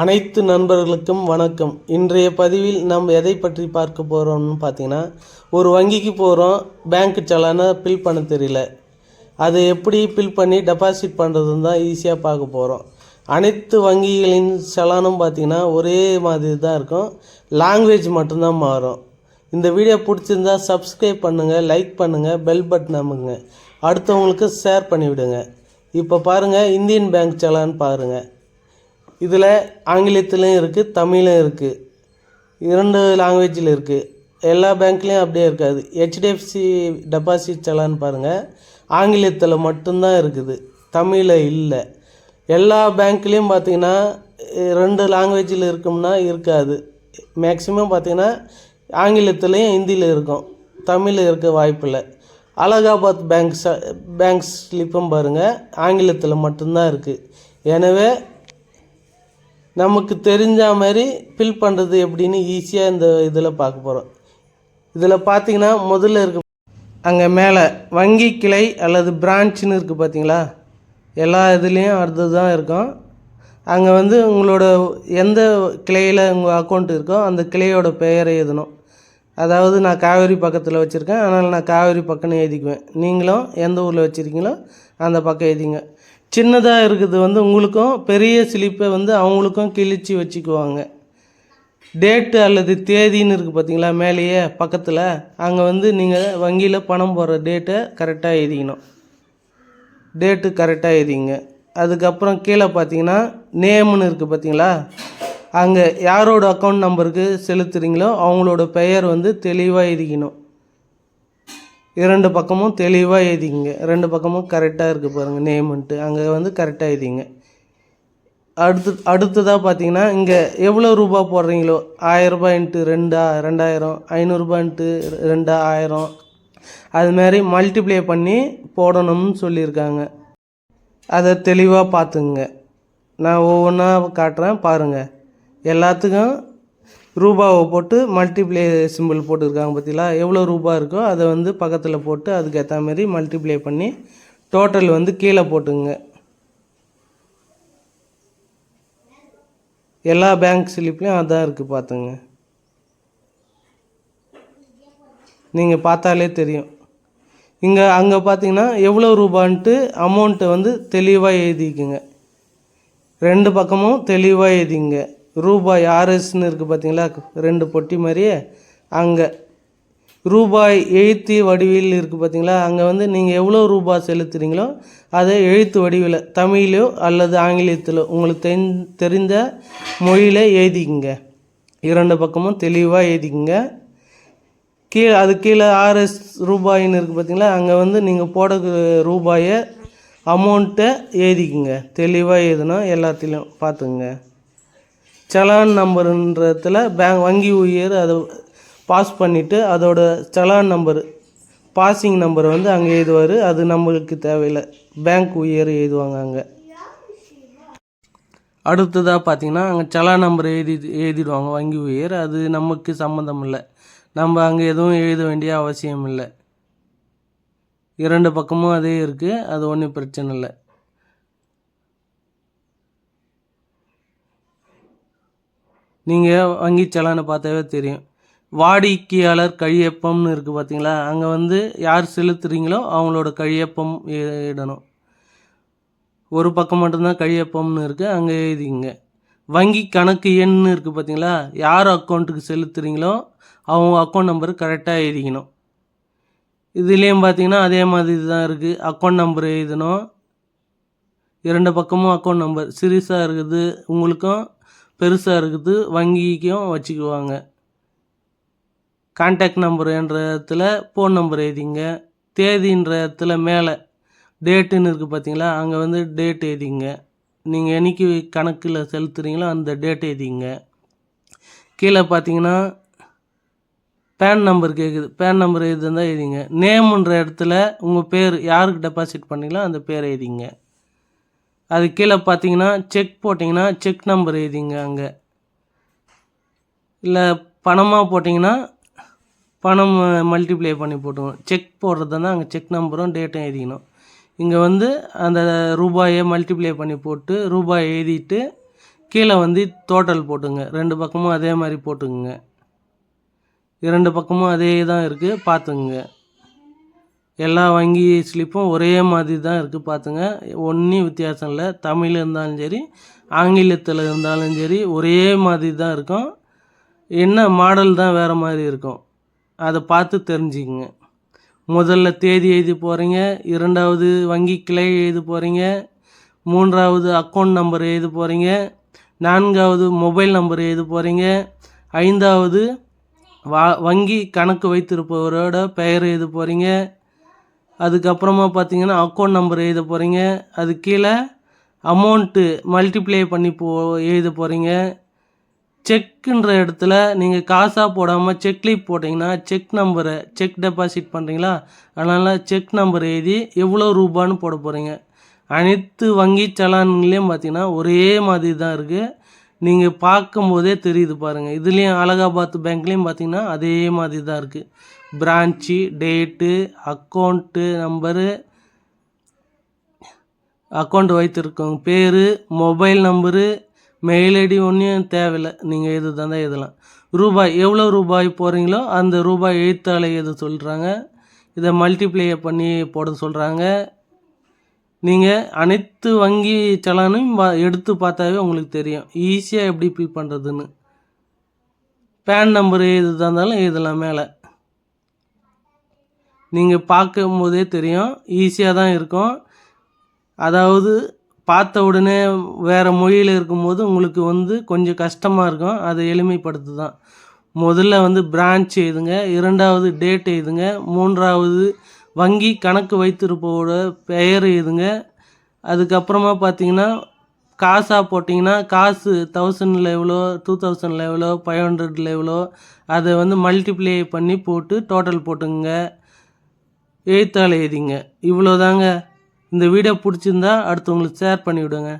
அனைத்து நண்பர்களுக்கும் வணக்கம். இன்றைய பதிவில் நாம் எதை பற்றி பார்க்க போகிறோம்னு பார்த்தீங்கன்னா ஒரு வங்கிக்கு போகிறோம் பேங்க்கு சலானை பில் பண்ண தெரியல. அதை எப்படி பில் பண்ணி டெபாசிட் பண்ணுறதுன்னு தான் ஈஸியாக பார்க்க போகிறோம் அனைத்து வங்கிகளின் சலானும் பார்த்தீங்கன்னா ஒரே மாதிரி தான் இருக்கும். லாங்குவேஜ் மட்டும்தான் மாறும். இந்த வீடியோ பிடிச்சிருந்தா சப்ஸ்கிரைப் பண்ணுங்கள் லைக் பண்ணுங்கள் பெல் பட்டன் அமுங்க அடுத்தவங்களுக்கு ஷேர் பண்ணிவிடுங்க. இப்போ பாருங்கள் இந்தியன் பேங்க் சலான் பாருங்கள் இதில் ஆங்கிலத்துலேயும் இருக்குது தமிழும் இருக்குது இரண்டு லாங்குவேஜில் இருக்குது எல்லா பேங்க்லேயும் அப்படியே இருக்காது. ஹெச்டிஎஃப்சி டெபாசிட் செலான்னு பாருங்கள் ஆங்கிலத்தில் மட்டும்தான் இருக்குது. தமிழில் இல்லை. எல்லா பேங்க்லேயும் பார்த்தீங்கன்னா ரெண்டு லாங்குவேஜில் இருக்கும்னா இருக்காது. மேக்ஸிமம் பார்த்தீங்கன்னா ஆங்கிலத்துலேயும் ஹிந்தியில் இருக்கும். தமிழில் இருக்க வாய்ப்பில்லை. அலகாபாத் பேங்க்ஸ் பேங்க்ஸ் ஸ்லிப்பும் பாருங்கள் ஆங்கிலத்தில் மட்டும்தான் இருக்குது எனவே நமக்கு தெரிஞ்ச மாதிரி ஃபில் பண்ணுறது எப்படின்னு ஈஸியாக இந்த இதில் பார்க்க போகிறோம் இதில் பார்த்தீங்கன்னா முதல்ல இருக்கு அங்கே மேலே வங்கி கிளை அல்லது பிரான்ச்னு இருக்குது பார்த்தீங்களா? எல்லா இதுலேயும் அடுத்தது தான் இருக்கும். அங்கே வந்து உங்களோட எந்த கிளையில் உங்கள் அக்கௌண்ட் இருக்கோ அந்த கிளையோட பெயரை எழுதணும். அதாவது நான் காவேரி பக்கத்தில் வச்சுருக்கேன். அதனால் நான் காவேரி பக்கம்னு எழுதிக்குவேன். நீங்களும் எந்த ஊரில் வச்சுருக்கீங்களோ அந்த பக்கம் எழுதிங்க. சின்னதாக இருக்குது வந்து உங்களுக்கும் பெரிய சிலிப்பை வந்து அவங்களுக்கும் கிழிச்சு வச்சுக்குவாங்க. டேட்டு அல்லது தேதின்னு இருக்குது பார்த்தீங்களா மேலேயே பக்கத்தில் அங்கே வந்து நீங்கள் வங்கியில் பணம் போடுற டேட்டை கரெக்டாக எழுதிக்கணும். டேட்டு கரெக்டாக எழுதிங்க. அதுக்கப்புறம் கீழே பார்த்தீங்கன்னா நேம்னு இருக்குது பார்த்தீங்களா அங்கே யாரோட அக்கௌண்ட் நம்பருக்கு செலுத்துகிறீங்களோ அவங்களோட பெயர் வந்து தெளிவாக எழுதிக்கணும். இரண்டு பக்கமும் தெளிவாக எழுதிங்க ரெண்டு பக்கமும் கரெக்டாக இருக்குது பாருங்கள் நேமுன்ட்டு அங்கே வந்து கரெக்டாக எழுதிங்க. அடுத்து அடுத்ததாக பார்த்தீங்கன்னா இங்கே எவ்வளோ ரூபா போடுறீங்களோ ஆயிரரூபா இன்ட்டு ரெண்டா ரெண்டாயிரம் ஐநூறுரூபா இன்ட்டு ரெண்டா ஆயிரம். அதுமாரி மல்டிப்ளை பண்ணி போடணும்னு சொல்லியிருக்காங்க. அதை தெளிவாக பார்த்துங்க நான் ஒவ்வொன்றா காட்டுறேன் பாருங்கள் எல்லாத்துக்கும் ரூபாவை போட்டு மல்டிப்ளே சிம்பிள் போட்டுருக்காங்க பார்த்தீங்களா? எவ்வளோ ரூபா இருக்கோ அதை வந்து பக்கத்தில் போட்டு அதுக்கு ஏற்ற மாதிரி மல்டிப்ளே பண்ணி டோட்டல் வந்து கீழே போட்டுங்க. எல்லா பேங்க் ஸ்லிப்லேயும் அதான் இருக்குது பார்த்துங்க. நீங்கள் பார்த்தாலே தெரியும். இங்கே அங்கே பார்த்தீங்கன்னா எவ்வளோ ரூபான்ட்டு அமௌண்ட்டை வந்து தெளிவாக எழுதிக்குங்க. ரெண்டு பக்கமும் தெளிவாக எழுதிங்க. ரூபாய் ஆர்எஸ்ன்னு இருக்குது பார்த்தீங்களா ரெண்டு பொட்டி மாதிரியே அங்கே. ரூபாய் எழுத்து வடிவில் இருக்குது பார்த்தீங்களா அங்கே வந்து நீங்கள் எவ்வளோ ரூபாய் செலுத்துறீங்களோ அதை எழுத்து வடிவில் தமிழிலோ அல்லது ஆங்கிலத்திலோ உங்களுக்கு தெரி தெரிந்த மொழியில் எழுதிக்குங்க. இரண்டு பக்கமும் தெளிவாக எழுதிக்குங்க. கீழே அது கீழே ஆர்எஸ் ரூபாயின்னு இருக்குது பார்த்தீங்களா அங்கே வந்து நீங்கள் போட ரூபாயை அமௌண்ட்டை எழுதிக்குங்க. தெளிவாக எழுதணும் எல்லாத்திலையும் பார்த்துங்க சலான் நம்பருன்றதுல பேங்க் வங்கி ஊழியர் அதை பாஸ் பண்ணிவிட்டு அதோட சலான் நம்பர் பாசிங் நம்பர் வந்து அங்கே எழுதுவார். அது நம்மளுக்கு தேவையில்லை. பேங்க் ஊழியர் எழுதுவாங்க அங்கே. அடுத்ததாக பார்த்தீங்கன்னா அங்கே சலான் நம்பர் எழுதி எழுதிடுவாங்க வங்கி ஊழியர். அது நமக்கு சம்மந்தம் இல்லை நம்ம அங்கே எதுவும் எழுத வேண்டிய அவசியம் இல்லை இரண்டு பக்கமும் அதே இருக்குது அது ஒன்றும் பிரச்சனை இல்லை. நீங்கள் வங்கி செலானை பார்த்தாவே தெரியும். வாடிக்கையாளர் கையொப்பம்னு இருக்குது பார்த்தீங்களா அங்கே வந்து யார் செலுத்துறீங்களோ அவங்களோட கையொப்பம் இடணும். ஒரு பக்கம் மட்டும்தான் கையொப்பம்னு இருக்குது அங்கே எழுதிங்க. வங்கி கணக்கு எண்ணு இருக்குது பார்த்தீங்களா யார் அக்கௌண்ட்டுக்கு செலுத்துறீங்களோ அவங்க அக்கௌண்ட் நம்பர் கரெக்டாக எழுதிக்கணும். இதுலேயும் பார்த்தீங்கன்னா அதே மாதிரி தான் இருக்குது அக்கௌண்ட் நம்பர் எழுதணும். இரண்டு பக்கமும் அக்கௌண்ட் நம்பர் சிறுசாக இருக்குது. உங்களுக்கும் பெருசாக இருக்குது வங்கிக்கும் வச்சுக்குவாங்க. கான்டாக்ட் நம்பருன்ற இடத்துல ஃபோன் நம்பர் எழுதிங்க. தேதின்ற இடத்துல மேலே டேட்டுன்னு இருக்குது பார்த்தீங்களா அங்கே வந்து டேட் எழுதிங்க. நீங்கள் என்னைக்கு கணக்கில் செலுத்துறீங்களோ அந்த டேட் எழுதிங்க. கீழே பார்த்தீங்கன்னா பேன் நம்பர் கேட்குது பேன் நம்பர் எழுதிருந்தால் எழுதிங்க. நேமுன்ற இடத்துல உங்கள் பேர் யாருக்கு டெபாசிட் பண்ணீங்களோ அந்த பேர் எழுதிங்க. அது கீழே பார்த்தீங்கன்னா செக் போட்டிங்கன்னா செக் நம்பர் எழுதிங்க அங்கே. இல்லை பணமாக போட்டிங்கன்னா பணம் மல்டிப்ளை பண்ணி போட்டுக்கணும் செக் போடுறது தான் அங்கே செக் நம்பரும் டேட்டும் எழுதிக்கணும். இங்கே வந்து அந்த ரூபாயை மல்டிப்ளை பண்ணி போட்டு ரூபாய் எழுதிட்டு கீழே வந்து டோட்டல் போட்டுங்க. ரெண்டு பக்கமும் அதே மாதிரி போட்டுக்குங்க. இரண்டு பக்கமும் அதே தான் இருக்குது பார்த்துக்குங்க. எல்லா வங்கி ஸ்லிப்பும் ஒரே மாதிரி தான் இருக்குது பார்த்துங்க ஒன்றும் வித்தியாசம் இல்லை. தமிழ் இருந்தாலும் சரி ஆங்கிலத்தில் இருந்தாலும் சரி ஒரே மாதிரி தான் இருக்கும். என்ன மாடல் தான் வேறு மாதிரி இருக்கும். அதை பார்த்து தெரிஞ்சுக்குங்க. முதல்ல தேதி எழுதி போகிறீங்க இரண்டாவது வங்கி கிளை எழுதி போகிறீங்க மூன்றாவது அக்கௌண்ட் நம்பர் எழுதி போகிறீங்க நான்காவது மொபைல் நம்பர் எழுதி போகிறீங்க ஐந்தாவது வா வங்கி கணக்கு வைத்திருப்பவரோட பெயர் எழுத போகிறீங்க அதுக்கப்புறமா பார்த்தீங்கன்னா அக்கௌண்ட் நம்பர் எழுத போகிறீங்க அது கீழே அமௌண்ட்டு மல்டிப்ளை பண்ணி போ எழுத போகிறீங்க செக்குன்ற இடத்துல நீங்கள் காசாக போடாமல் செக் லீப் போட்டிங்கன்னா செக் நம்பரை செக் டெபாசிட் பண்ணுறீங்களா அதனால் செக் நம்பர் எழுதி எவ்வளோ ரூபான்னு போட போகிறீங்க அனைத்து வங்கி சலான்களையும் பார்த்தீங்கன்னா ஒரே மாதிரி தான் இருக்குது நீங்கள் பார்க்கும்போதே தெரியுது பாருங்கள் இதுலேயும் அலகாபாத் பேங்க்லேயும் பார்த்தீங்கன்னா அதே மாதிரி தான் இருக்குது branch date account number account வைத்திருக்கோங்க பேர் மொபைல் நம்பரு மெயில் ஐடி ஒன்றும் தேவையில்லை. நீங்கள் எது தந்தா இதெல்லாம் ரூபாய் எவ்வளோ ரூபாய் போகிறீங்களோ அந்த ரூபாய் எழுத்தாலை எது சொல்கிறாங்க இதை மல்டிப்ளை பண்ணி போட சொல்கிறாங்க நீங்கள் அனைத்து வங்கி சலானும் எடுத்து பார்த்தாவே உங்களுக்கு தெரியும். ஈஸியாக எப்படி ஃபில் பண்ணுறதுன்னு பேன் நம்பர் எது இருந்தாலும் எழுதலாம் மேலே. நீங்கள் பார்க்கும் போதே தெரியும் ஈஸியாக தான் இருக்கும். அதாவது பார்த்த உடனே வேறு மொழியில் இருக்கும்போது உங்களுக்கு வந்து கொஞ்சம் கஷ்டமாக இருக்கும். அதை எளிமைப்படுத்து தான் முதல்ல வந்து பிரான்ச் எழுதுங்க. இரண்டாவது டேட் எழுதுங்க. மூன்றாவது வங்கி கணக்கு வைத்திருப்பவோட பெயர் இதுங்க. அதுக்கப்புறமா பார்த்தீங்கன்னா காசாக போட்டிங்கன்னா காசு தௌசண்டில் எவ்வளோ டூ தௌசண்டில் எவ்வளோ ஃபைவ் ஹண்ட்ரடில் எவ்வளோ அதை வந்து மல்டிப்ளை பண்ணி போட்டு டோட்டல் போட்டுங்க. எழுத்தால் எழுதிங்க. இவ்வளோதாங்க. இந்த வீடியோ பிடிச்சிருந்தா அடுத்தவங்களுக்கு ஷேர் பண்ணிவிடுங்க.